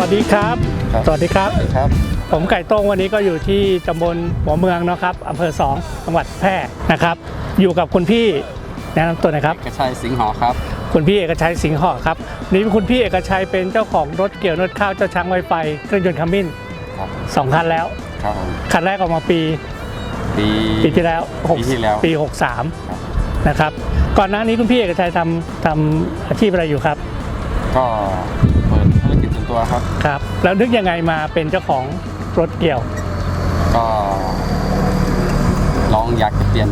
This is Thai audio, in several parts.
วัสดีครับ ครับ สวัสดีครับ ครับ ผมไก่โต้งวันนี้ก็อยู่ที่ตำบลหัวเมืองนะครับอำเภอสองจังหวัดแพร่นะครับ อยู่กับคุณพี่แนะนำตัวหนะครับเอกชัยสิงห์หอครับ คุณพี่เอกชัยสิงห์หอครับนี่คุณพี่เอกชัยเป็นเจ้าของรถเกี่ยวนวดข้าวเจ้าช้างไวไฟเครื่องยนต์คัมมินครับ สองคันแล้ว ครับผมคันแรกออกมาปี ปี ปีที่แล้วหกปีที่แล้วปี63 นะครับ ก่อนหน้านี้คุณพี่เอกชัยทำทำอาชีพอะไรอยู่ครับ ก็ ครับ ครับ แล้วนึกยังไงมาเป็นเจ้าของรถเกี่ยว ก็ลองอยากจะเปลี่ยน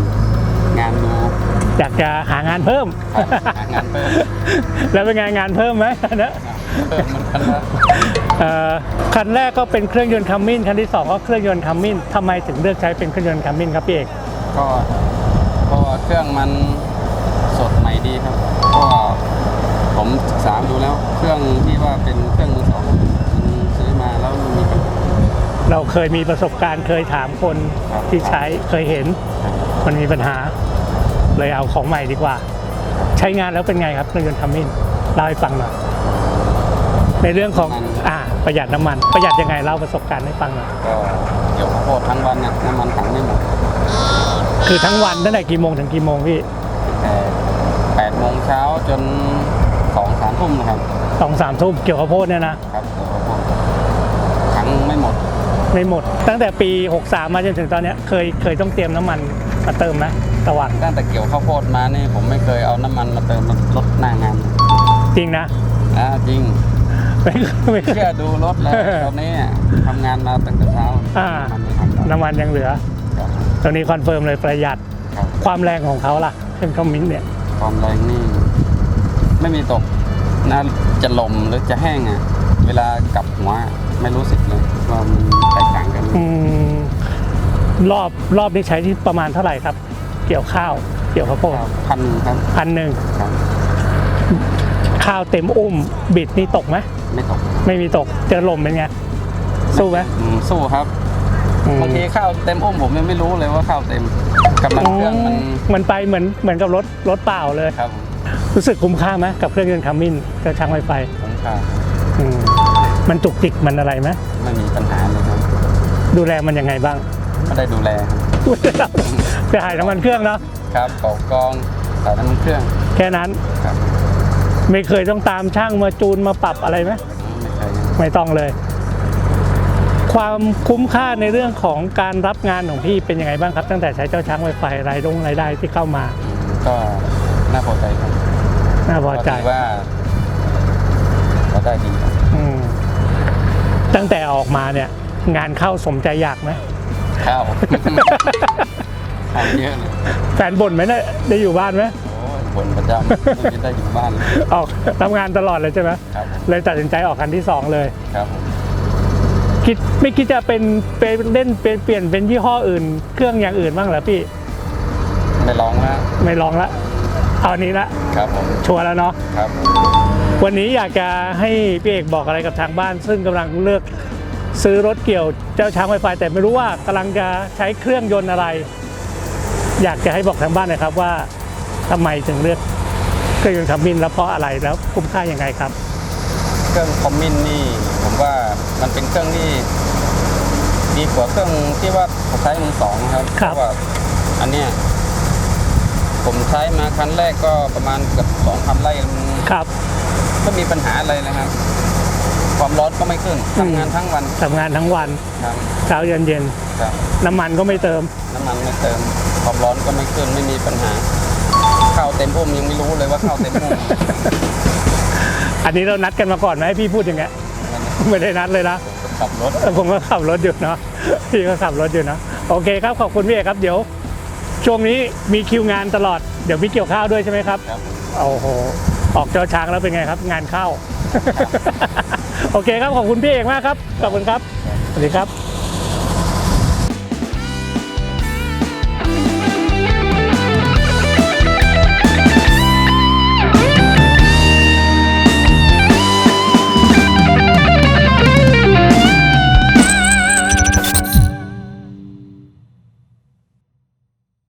งานดูอยากจะหางานเพิ่ม ครับหางานเพิ่มแล้วเป็นไงงานเพิ่มไหมนะเพิ่มเหมันกันนะเอ่อคันแรกก็เป็นเครื่องยนต์คัมมินคันที่สองก็เครื่องยนต์คัมมินทำไมถึงเลือกใช้เป็นเครื่องยนต์คัมมินครับพี่เอกก็เพราะว่าเครื่องมันสดใหม่ดีครับ ก็ ผมศึกษาดูแล้ว เครื่องที่ว่าเป็นเครื่องมือสองมันซื้อมาแล้วมันมีปัญหา เราเคยมีประสบการณ์เคยถามคนครับ ที่ใช้เคยเห็นครับมันมีปัญหา เลยเอาของใหม่ดีกว่า ใช้งานแล้วเป็นไงครับเครื่องยนต์คัมมินเล่าให้ฟังหน่อยในเรื่องของอ่าประหยัดน้ำมัน ประหยัดยังไงเล่าประสบการณ์ให้ฟังหน่อยก็เกี่ยวข้าวโพดทั้งวันเนี่ยน้ำมันถังไม่หมดคือทั้งวันตั้งแต่กี่โมงถึงกี่โมงพี่แต่แปดโมงเช้าจน สองสามทุ่มนะครับสองสามทุ่มเกี่ยวกับโพดเนี่ยนะครับเดี๋ยวผมถังไม่หมดไม่หมด ตั้งแต่ปี 63 มาจนถึงตอนเนี้ยเคยเคยต้องเตรียมน้ำมันมาเติมไหมตะวันตั้งแต่เกี่ยวข้าวโพดมานี่ผมไม่เคยเอาน้ำมันมาเติมรถหน้างานจริงนะอ่าจริง ไม่ไม่เคย เชื่อดูรถแล้วตอนนี้ทำงานมาตั้งแต่เช้าอ่ามันไม่ทำแล้วน้ำมันยังเหลือ ครับตรงนี้คอนเฟิร์มเลยประหยัดครับความแรงของเขาล่ะเครื่องคอมมินเนี่ยความแรงนี่ ไม่มีตกนะจะลมหรือจะแห้งอะเวลากลับหัวไม่รู้สึกเลยว่ามันแตกต่างกันอืมรอบรอบนี้ใช้ที่ประมาณเท่าไหร่ครับ เกี่ยวข้าว เกี่ยวข้าวโพดพันครับพันหนึ่งครับ ข้าวเต็มอุ้ม บิดนี่ตกไหมไม่ตกไม่มีตก เจอลมเป็นไง สู้ไหมอืมสู้ครับอืมบางทีข้าวเต็มอุ้มผมยังไม่รู้เลยว่าข้าวเต็มกำลังเครื่องมันมันไปเหมือนเหมือนกับรถรถเปล่าเลย ครับ รู้สึกคุ้มค่าไหมกับเครื่องยนต์คัมมินเครื่องช่างไฟไฟคุ้มค่าอืมมันจุกจิกมันอะไรไหมไม่มีปัญหาเลยครับดูแลมันยังไงบ้าง ไม่ได้ดูแลครับจะหายน้ำมันเครื่องเนาะครับเป่ากองใส่น้ำมันเครื่องแค่นั้นครับไม่เคยต้องตามช่างมาจูนมาปรับอะไรไหมไม่เคยไม่ต้องเลย ความคุ้มค่าในเรื่องของการรับงานของพี่เป็นยังไงบ้างครับ ตั้งแต่ใช้เจ้าช้างไวไฟรายดงรายได้ที่เข้ามาอืมก็น่าพอใจครับ น่าพอใจก็ถืว่าเราได้ดีครับอืมตั้งแต่ออกมาเนี่ย งานเข้าสมใจอยากไหม ข้าว ข้าวเยอะเลยแฟนบ่นไหมเนี่ยได้อยู่บ้านไหมโอ้ยบนประจำไม่ได้อยู่บ้านเลยออกทำงานตลอดเลยใช่ไหมครับผมเลยตัดสินใจออกคันที่สองเลย ครับผมคิดไม่คิดจะเป็นเป็นเล่นเป็นเปลี่ยนเป็นยี่ห้ออื่น เครื่องอย่างอื่นบ้างเหรอพี่ ไม่ลองแล้วไม่ลองละ เอาอันนี้ละครับผมชัวร์แล้วเนาะครับวันนี้อยากจะให้พี่เอกบอกอะไรกับทางบ้าน ซึ่งกำลังเลือกซื้อรถเกี่ยวเจ้าช้างไฟไฟแต่ไม่รู้ว่ากำลังจะใช้เครื่องยนต์อะไร อยากจะให้บอกทางบ้านหน่อยครับว่าทำไมถึงเลือกเครื่องยนต์คัมมินแล้วเพราะอะไรแล้วคุ้มค่ายังไงครับ เครื่องคอมมินนี่ผมว่ามันเป็นเครื่องที่ดีกว่าเครื่องที่ว่าผมใช้มือสองครับครับ เพาะว่าอันเนี้ย ผมใช้มาครั้งแรกก็ประมาณเกือบสองพันไร่มันครับไม่มีปัญหาอะไรเลยครับ ความร้อนก็ไม่ขึ้นอืมทำงานทั้งวันทำงานทั้งวันครับเช้าเย็นเย็นครับๆน้ำมันก็ไม่เติม น้ำมันไม่เติม ความร้อนก็ไม่ขึ้นไม่มีปัญหาข้าวเต็มพุ่มยังไม่รู้เลยว่าข้าวเต็มพุ่มอันนี้เรานัดกันมาก่อนไหมให้พี่พูดอย่างเงี้ยไม่ได้นัดเลยนะผมก็ขับรถแต่ผมก็ขับรถอยู่เนาะพี่ก็ขับรถอยู่เนาะโอเคครับขอบคุณพี่เอกครับเดี๋ยว ช่วงนี้มีคิวงานตลอดเดี๋ยวพี่เกี่ยวข้าวด้วยใช่ไหมครับครับ โอ้โหออกเจ้าช้างแล้วเป็นไงครับ งานเข้า โอเคครับขอบคุณพี่เอกมากครับขอบคุณครับสวัสดีครับ